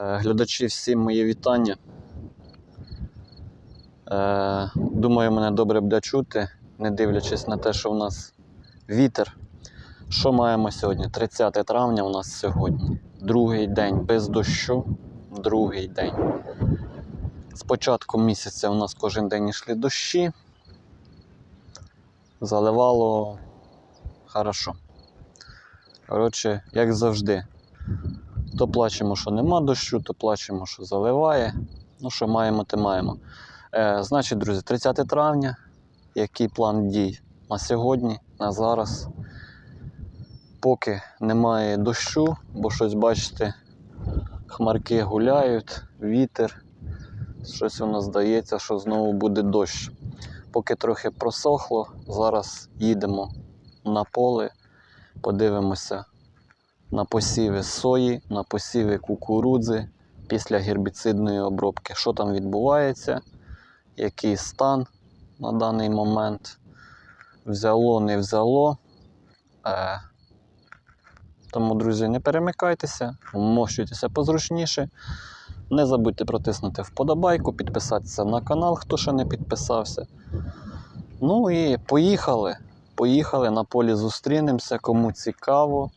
Е, Глядачі, всім моє вітання. Е, Думаю, мене добре буде чути, не дивлячись на те, що в нас вітер. Що маємо сьогодні? 30 травня у нас сьогодні. Другий день без дощу. Другий день. З початку місяця у нас кожен день йшли дощі. Заливало хорошо. Коротше, як завжди. То плачемо, що нема дощу, то плачемо, що заливає. Ну, що маємо, те маємо. Е, значить, друзі, 30 травня. Який план дій на сьогодні, на зараз. Поки немає дощу, бо щось, бачите, хмарки гуляють, вітер. Щось воно здається, що знову буде дощ. Поки трохи просохло, зараз їдемо на поле, подивимося на посіви сої, на посіви кукурудзи після гербіцидної обробки. Що там відбувається, який стан на даний момент. Взяло, не взяло. Е, тому, друзі, не перемикайтеся, вмощуйтеся позручніше. Не забудьте протиснути вподобайку, підписатися на канал, хто ще не підписався. Ну і поїхали. Поїхали на полі зустрінемося, кому цікаво.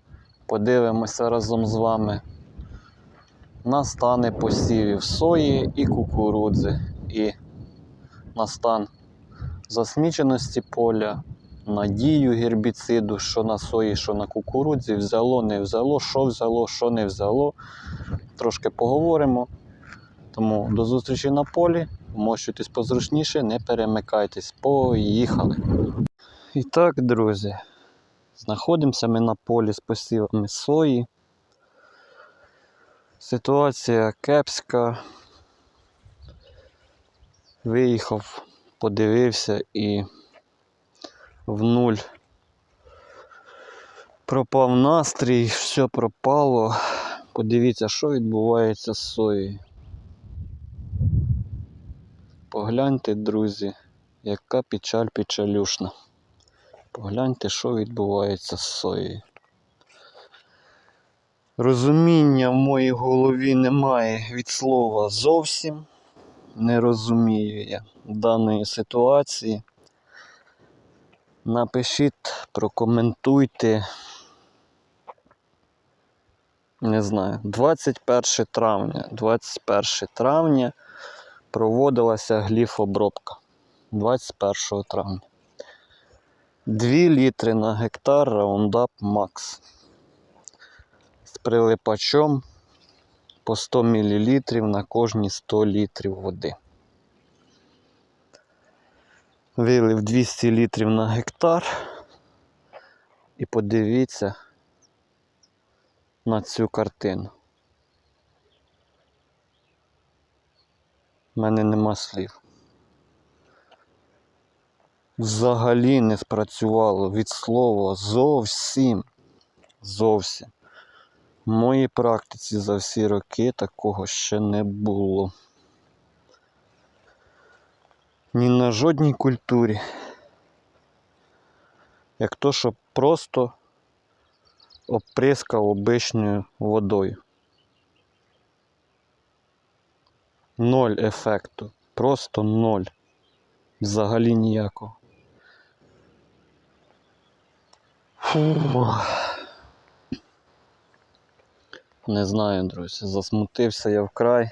Подивимося разом з вами на стани посівів сої і кукурудзи. І на стан засміченості поля, на дію гербіциду, що на сої, що на кукурудзі, взяло, не взяло, що взяло, що не взяло. Трошки поговоримо. Тому до зустрічі на полі. Вмощуйтесь позручніше, не перемикайтесь. Поїхали. І так, друзі, знаходимося ми на полі з посівами сої. Ситуація кепська. Виїхав, подивився і в нуль пропав настрій, все пропало. Подивіться, що відбувається з соєю. Погляньте, друзі, яка печаль печалюшна. Погляньте, що відбувається з соєю. Розуміння в моїй голові немає від слова зовсім. Не розумію я даної ситуації. Напишіть, прокоментуйте. Не знаю, 21 травня. 21 травня проводилася гліфобробка. 21 травня. 2 літри на гектар Roundup Max. З прилипачом по 100 мл на кожні 100 літрів води. Вилив 200 літрів на гектар. І подивіться на цю картину. У мене нема слів. Взагалі не спрацювало від слова зовсім. Зовсім. В моїй практиці за всі роки такого ще не було. Ні на жодній культурі. Як то, що просто оприскав обичною водою. Ноль ефекту. Просто ноль. Взагалі ніякого. Фу. Не знаю, друзі. Засмутився я вкрай.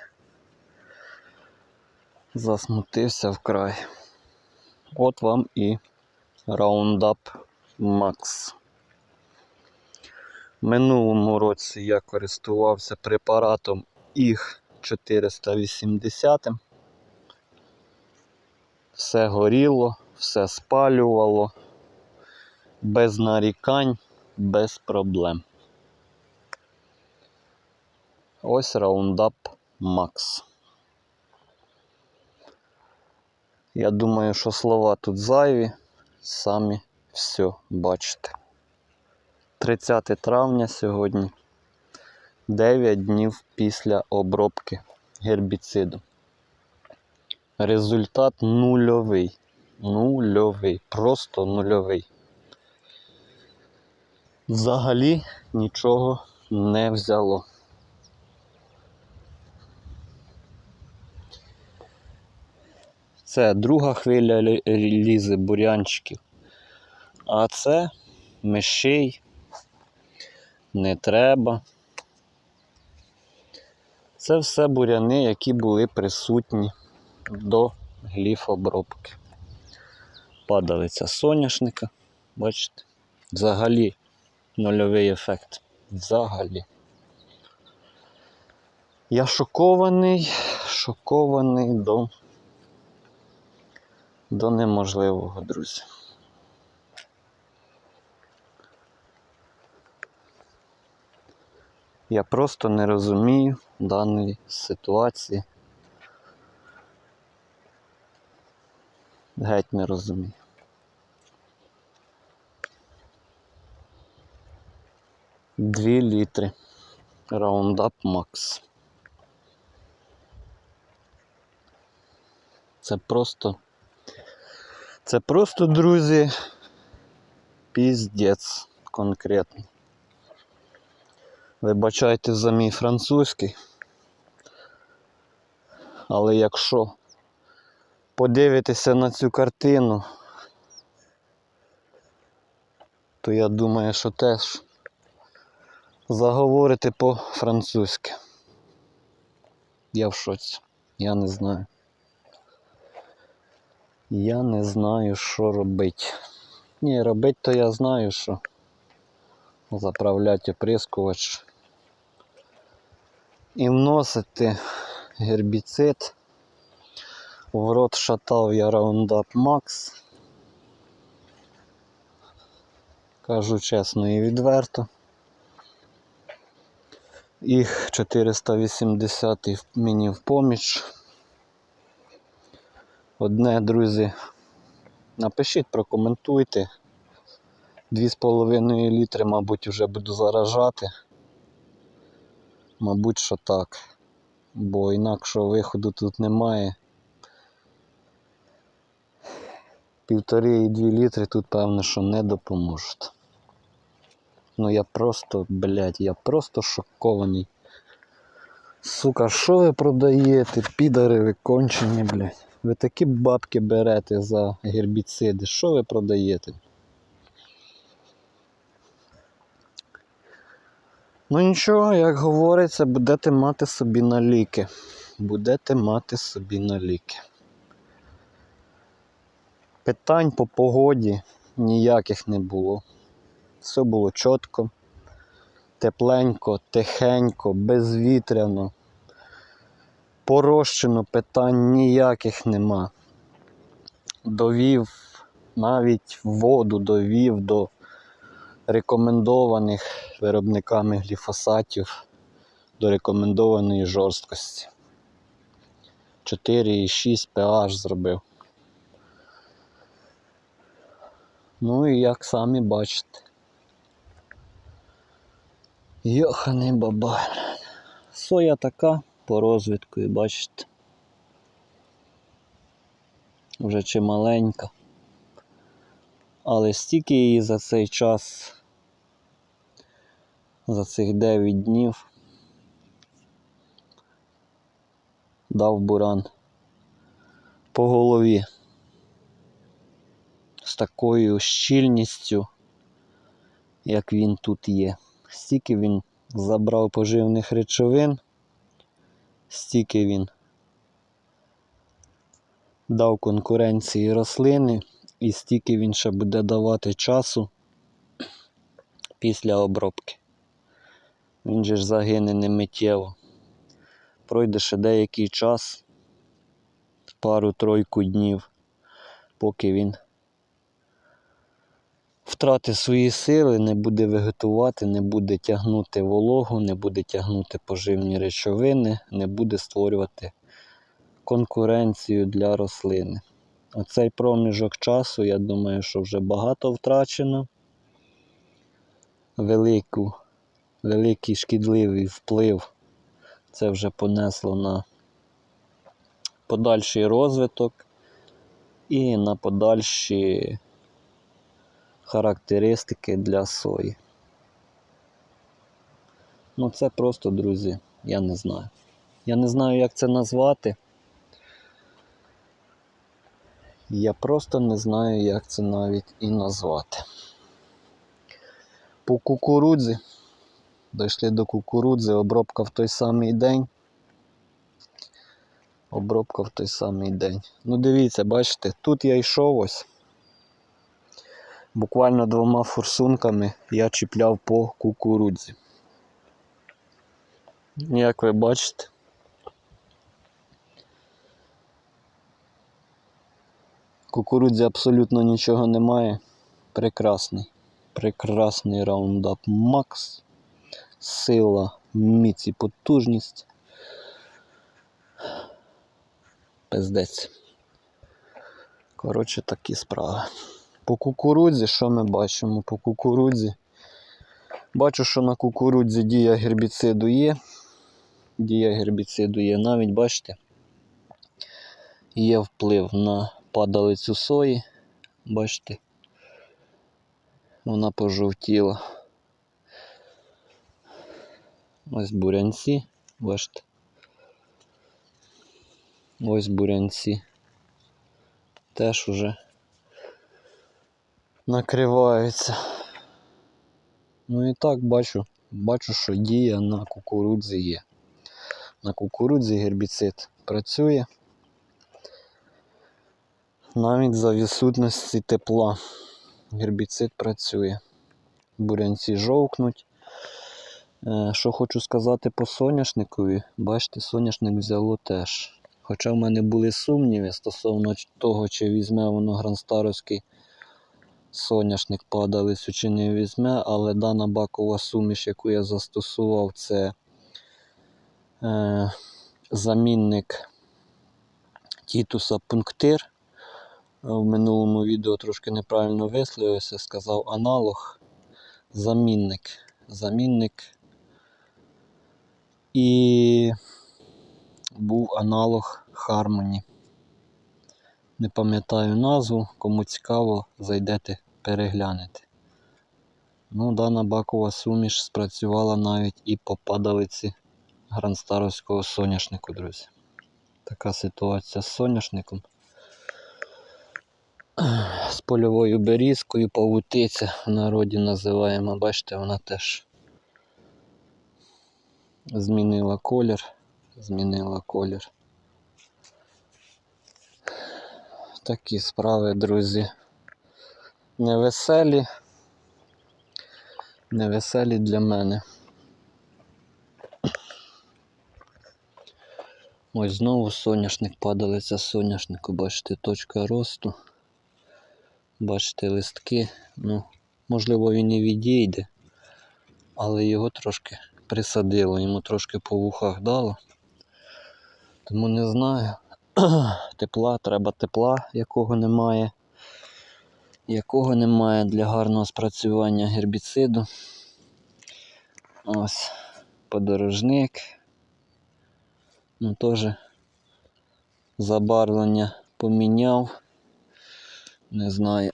Засмутився вкрай. От вам і Roundup Max. Минулому році я користувався препаратом ІГ 480. Все горіло, все спалювало, без нарікань, без проблем. Ось Roundup Max. Я думаю, що слова тут зайві, самі все бачите. 30 травня сьогодні, 9 днів після обробки гербіциду. Результат нульовий. Нульовий, просто нульовий взагалі нічого не взяло. Це друга хвиля лізи бурянчиків. А це мишей не треба. Це все буряни, які були присутні до гліфобробки. Падалиця соняшника, бачите? Взагалі нульовий ефект. Взагалі. Я шокований, шокований до, до неможливого, друзі. Я просто не розумію даної ситуації. Геть не розумію. Дві літри. Roundup Max. Це просто. Це просто, друзі, піздець конкретно. Вибачайте за мій французький. Але якщо подивитися на цю картину, то я думаю, що теж заговорити по-французьки. Я в шоці. Я не знаю. Я не знаю, що робити. Ні, робити то я знаю, що заправляти оприскувач і вносити гербіцид. В рот шатав я Roundup Max. Кажу чесно і відверто. Їх 480 мені в поміч. Одне, друзі, напишіть, прокоментуйте. 2,5 літри, мабуть, вже буду заражати. Мабуть, що так. Бо інакшого виходу тут немає. Півтори і дві літри тут, певно, що не допоможуть. Ну я просто, блядь, я просто шокований. Сука, що ви продаєте? Підари ви кончені, блядь. Ви такі бабки берете за гербіциди. Що ви продаєте? Ну нічого, як говориться, будете мати собі на ліки. Будете мати собі на ліки. Питань по погоді ніяких не було. Все було чітко, тепленько, тихенько, безвітряно. Порощено питань ніяких нема. Довів навіть воду довів до рекомендованих виробниками гліфосатів до рекомендованої жорсткості. 4,6 pH зробив. Ну і як самі бачите. Йоханий бабай. Соя така по розвитку, і бачите. Вже чималенька. Але стільки її за цей час, за цих 9 днів дав буран по голові з такою щільністю, як він тут є. Стільки він забрав поживних речовин, стільки він дав конкуренції рослини, і стільки він ще буде давати часу після обробки. Він же ж загине не миттєво. Пройде ще деякий час, пару-тройку днів, поки він втратить свої сили, не буде вегетувати, не буде тягнути вологу, не буде тягнути поживні речовини, не буде створювати конкуренцію для рослини. Оцей проміжок часу, я думаю, що вже багато втрачено. Велику, великий шкідливий вплив це вже понесло на подальший розвиток і на подальші характеристики для сої. Ну це просто, друзі, я не знаю. Я не знаю, як це назвати. Я просто не знаю, як це навіть і назвати. По кукурудзі. Дійшли до кукурудзи, обробка в той самий день. Обробка в той самий день. Ну дивіться, бачите, тут я йшов ось. Буквально двома форсунками я чіпляв по кукурудзі. Як ви бачите, кукурудзі абсолютно нічого немає. Прекрасний. Прекрасний раундап Макс. Сила, міць і потужність. Пиздець. Коротше, такі справи. По кукурудзі, що ми бачимо? По кукурудзі. Бачу, що на кукурудзі дія гербіциду є. Дія гербіциду є. Навіть бачите, є вплив на падалицю сої. Бачите, вона пожовтіла. Ось бурянці, бачите. Ось бурянці. Теж уже накриваються. Ну і так бачу, бачу, що дія на кукурудзі є. На кукурудзі гербіцид працює. Навіть за відсутності тепла гербіцид працює. Бурянці жовкнуть. Е, Що хочу сказати по соняшникові, бачите, соняшник взяло теж. Хоча в мене були сумніви стосовно того, чи візьме воно гранстаровський соняшник падалицю чи не візьме, але дана бакова суміш, яку я застосував, це е, замінник Тітуса Пунктир. В минулому відео трошки неправильно висловився, сказав аналог, замінник. Замінник і був аналог Harmony. Не пам'ятаю назву, кому цікаво, зайдете переглянете. Ну, дана бакова суміш спрацювала навіть і по падалиці гранстаровського соняшнику, друзі. Така ситуація з соняшником. З польовою берізкою, павутиця в народі називаємо. Бачите, вона теж змінила колір. Змінила колір. Такі справи, друзі. Невеселі. Невеселі для мене. Ось знову соняшник, падалиця соняшнику, бачите, точка росту. Бачите листки. Ну, можливо, він і відійде, але його трошки присадило, йому трошки по вухах дало. Тому не знаю. Тепла, треба тепла, якого немає. Якого немає для гарного спрацювання гербіциду. Ось подорожник. Ну, теж забарвлення поміняв. Не знаю,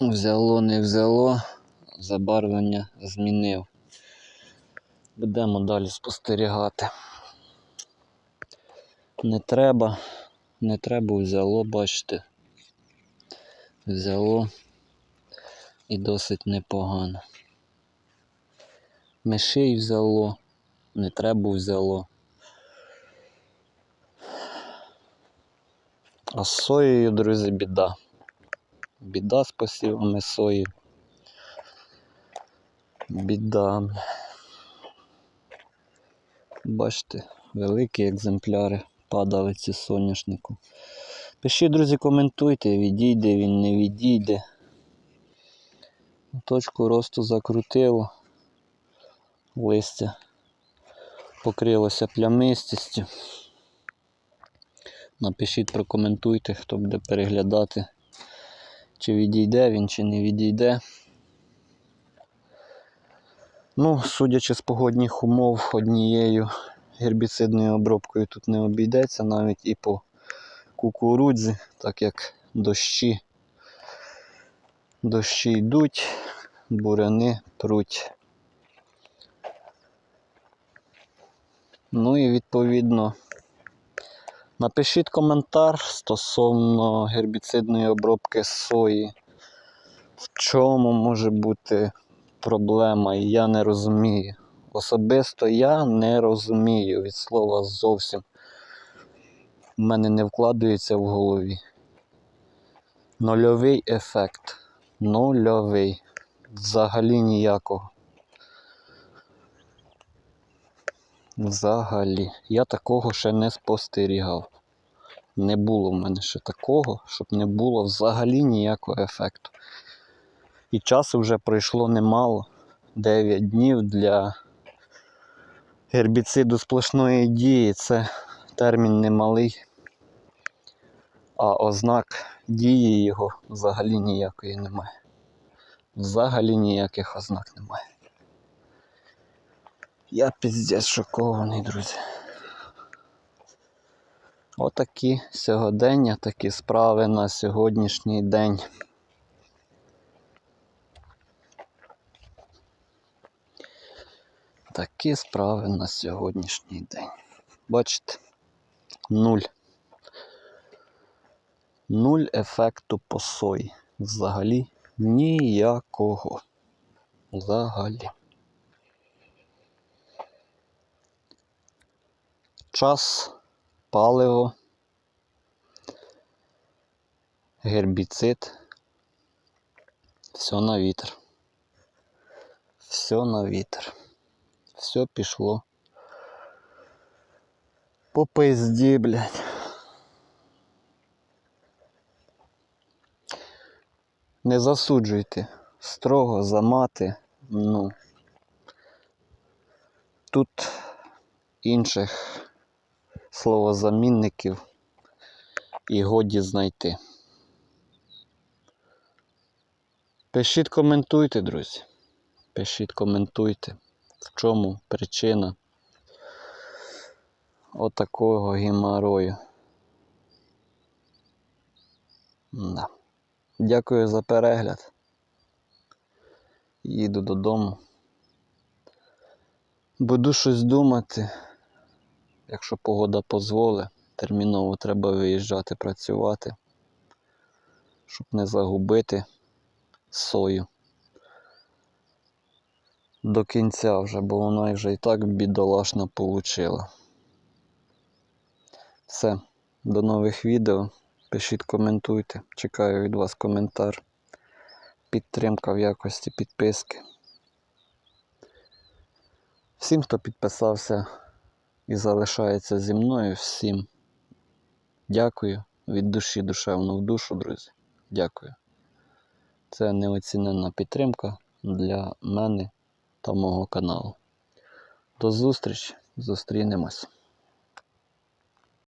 взяло, не взяло, забарвлення змінив. Будемо далі спостерігати. Не треба, не треба взяло, бачите. Взяло і досить непогано. Мишей взяло, не треба взяло. А з соєю, друзі, біда. Біда з посівами сої. Біда. Бачите, великі екземпляри падалиці соняшнику. Пишіть, друзі, коментуйте, відійде він, не відійде. Точку росту закрутило. Листя покрилося плямистістю. Напишіть, прокоментуйте, хто буде переглядати, чи відійде він, чи не відійде. Ну, судячи з погодних умов, однією гербіцидною обробкою тут не обійдеться, навіть і по кукурудзі, так як дощі, дощі йдуть, буряни пруть. Ну і відповідно Напишіть коментар стосовно гербіцидної обробки сої. В чому може бути проблема, я не розумію. Особисто я не розумію від слова зовсім. У мене не вкладається в голові. Нульовий ефект. Нульовий. Взагалі ніякого. Взагалі. Я такого ще не спостерігав. Не було в мене ще такого, щоб не було взагалі ніякого ефекту. І часу вже пройшло немало. 9 днів для гербіциду сплошної дії це термін немалий. А ознак дії його взагалі ніякої немає. Взагалі ніяких ознак немає. Я піздець шокований, друзі. Отакі сьогодення, такі справи на сьогоднішній день. Такі справи на сьогоднішній день. Бачите? Нуль. Нуль ефекту по сої. Взагалі ніякого. Взагалі. Час, паливо, гербіцид. Все на вітер. Все на вітер. Все пішло. По пизді, блядь. Не засуджуйте строго за мати. Ну. Тут інших словозамінників і годі знайти. Пишіть, коментуйте, друзі. Пишіть, коментуйте, в чому причина отакого геморою. Да. Дякую за перегляд. Їду додому. Буду щось думати. Якщо погода дозволить, терміново треба виїжджати працювати, щоб не загубити сою. До кінця вже, бо вона вже і так бідолашно получила. Все, до нових відео. Пишіть, коментуйте. Чекаю від вас коментар. Підтримка в якості підписки. Всім, хто підписався і залишається зі мною, всім дякую від душі душевно в душу, друзі. Дякую. Це неоціненна підтримка для мене та мого каналу. До зустрічі! Зустрінемось!